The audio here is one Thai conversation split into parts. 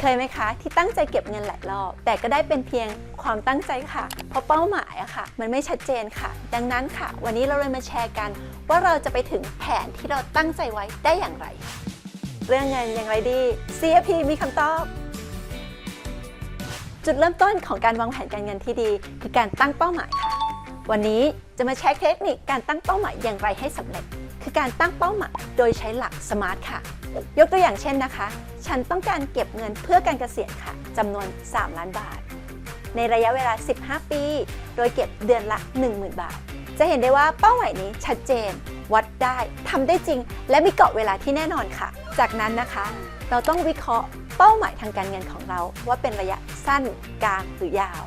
เคยไหมคะ ที่ตั้งใจเก็บเงินหลายรอบ แต่ก็ได้เป็นเพียงความตั้งใจค่ะ เพราะเป้าหมายอะค่ะ มันไม่ชัดเจนค่ะ ดังนั้นค่ะ วันนี้เราเลยมาแชร์กัน ว่าเราจะไปถึงแผนที่เราตั้งใจไว้ได้อย่างไร เรื่องเงินอย่างไรดี CFP มีคำตอบจุดเริ่มต้นของการวางแผนการเงินที่ดี คือการตั้งเป้าหมายค่ะ วันนี้จะมาแชร์เทคนิคการตั้งเป้าหมายอย่างไรให้สำเร็จ คือการตั้งเป้าหมายโดยใช้หลักสมาร์ทค่ะ ยกตัวอย่างเช่นนะคะ ฉันต้องการเก็บเงินเพื่อการเกษียณค่ะจำนวน 3 ล้านบาท ในระยะเวลา 15 ปี โดยเก็บเดือนละ 10,000 บาท จะเห็นได้ว่าเป้าหมายนี้ชัดเจน วัดได้ทำได้จริง และมีเกาะเวลาที่แน่นอนค่ะ จากนั้นนะคะ เราต้องวิเคราะห์เป้าหมายทางการเงินของเรา ว่าเป็นระยะสั้นกลางหรือยาว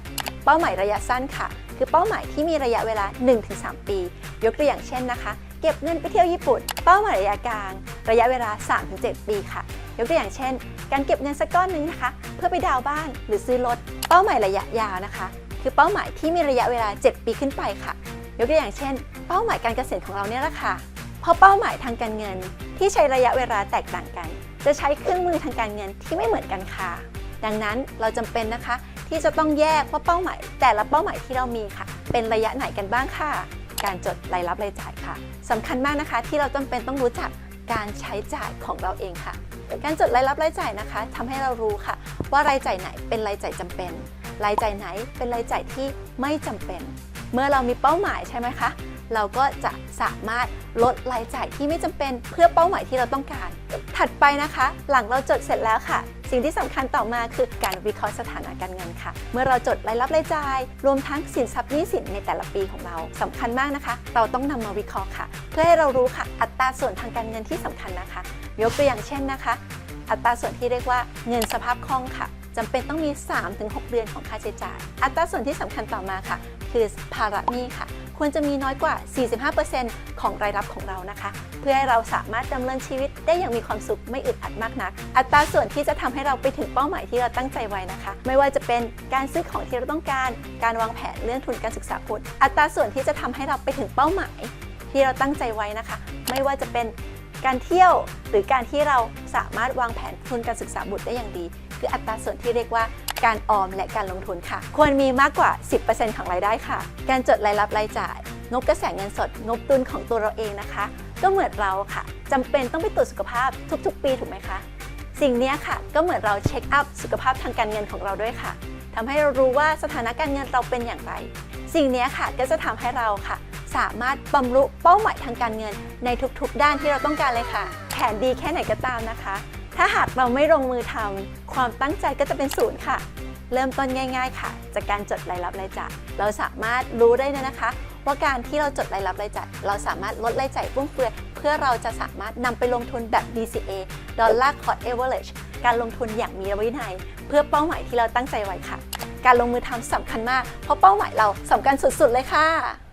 เป้าหมายระยะสั้นค่ะ คือเป้าหมายที่มีระยะเวลา 1-3 ปี ยกตัวอย่างเช่นนะคะ เก็บเงินไปเที่ยวญี่ปุ่น เป้าหมายระยะกลาง ระยะเวลา 3-7 ปีค่ะ ยกตัวอย่างเช่น การเก็บเงินสักก้อนหนึงนะคะ เพื่อไปดาวน์บ้านหรือซื้อรถ เป้าหมายระยะยาวนะคะ คือเป้าหมายที่มีระยะเวลา 7 ปีขึ้นไปค่ะ ยกตัวอย่างเช่น เป้าหมายการเกษียณของเราเนี่ยแหละค่ะเพราะเป้าหมายทางการเงินที่ใช้ระยะเวลาแตกต่างกัน จะใช้เครื่องมือทางการเงินที่ไม่เหมือนกันค่ะ ดังนั้นเราจำเป็นนะคะ ที่จะต้องแยกว่าเป้าหมาย แต่ละเป้าหมายที่เรามีค่ะ เป็นระยะไหนกันบ้างค่ะ การจดรายรับรายจ่ายค่ะสำคัญมากนะคะ ที่เราจำเป็นต้องรู้จักการใช้จ่ายของเราเองค่ะ การจดรายรับรายจ่ายนะคะทำให้เรารู้ค่ะ ว่ารายจ่ายไหนเป็นรายจ่ายจำเป็น รายจ่ายไหนเป็นรายจ่ายที่ไม่จำเป็น เมื่อเรามีเป้าหมายใช่ไหมคะ เราก็จะสามารถลดรายจ่ายที่ไม่จำเป็นเพื่อเป้าหมายที่เราต้องการ ถัดไปนะคะ หลังเราจดเสร็จแล้วค่ะ สิ่งที่สำคัญต่อมาคือการวิเคราะห์สถานะการเงินค่ะ เมื่อเราจดรายรับรายจ่าย รวมทั้งสินทรัพย์หนี้สินในแต่ละปีของเราสำคัญมากนะคะ เราต้องนำมาวิเคราะห์ค่ะ เพื่อให้เรารู้ค่ะ อัตราส่วนทางการเงินที่สำคัญนะคะ ยกตัวอย่างเช่นนะคะ อัตราส่วนที่เรียกว่าเงินสภาพคล่องค่ะจำเป็นต้องมี 3-6 เดือนของค่าใช้จ่าย อัตราส่วนที่สำคัญต่อมาค่ะ คือภาระหนี้ค่ะ ควรจะมีน้อยกว่า 45%ของรายรับของเรานะคะ เพื่อให้เราสามารถดำเนินชีวิตได้อย่างมีความสุขไม่อึดอัดมากนัก อัตราส่วนที่จะทำให้เราไปถึงเป้าหมายที่เราตั้งใจไว้นะคะ ไม่ว่าจะเป็นการซื้อของที่เราต้องการ การวางแผนเรื่องทุนการศึกษาบุตรอัตราส่วนที่จะทำให้เราไปถึงเป้าหมายที่เราตั้งใจไว้นะคะ ไม่ว่าจะเป็นการเที่ยวหรือการที่เราสามารถวางแผนทุนการศึกษาบุตรได้อย่างดี คืออัตราส่วนที่เรียกว่า การออมและการลงทุนค่ะ ควรมีมากกว่า 10%ของรายได้ค่ะ การจดรายรับรายจ่าย งบกระแสเงินสด งบดุลของตัวเราเองนะคะ ก็เหมือนเราค่ะจำเป็นต้องไปตรวจสุขภาพทุกๆ ปีถูกไหมคะ สิ่งนี้ค่ะ ก็เหมือนเราเช็คอัพสุขภาพทางการเงินของเราด้วยค่ะทำให้เรารู้ว่าสถานะการเงินเราเป็นอย่างไร สิ่งนี้ค่ะก็จะทำให้เราค่ะ สามารถบรรลุเป้าหมายทางการเงิน ในทุกๆ ด้านที่เราต้องการเลยค่ะ แผนดีแค่ไหนก็ตามนะคะ ถ้าหากเราไม่ลงมือทำ ความตั้งใจก็จะเป็นศูนย์ค่ะ เริ่มต้นง่าย ๆ ค่ะ จากการจดรายรับรายจ่ายเราสามารถรู้ได้เลยนะคะ ว่าการที่เราจดรายรับรายจ่ายเราสามารถลดรายจ่ายฟุ่มเฟือยเพื่อเราจะสามารถนำไปลงทุนแบบ DCA Dollar Cost Average การลงทุนอย่างมีวินัย เพื่อเป้าหมายที่เราตั้งใจไว้ค่ะ การลงมือทำสำคัญมาก เพราะเป้าหมายเราสำคัญสุดๆเลยค่ะ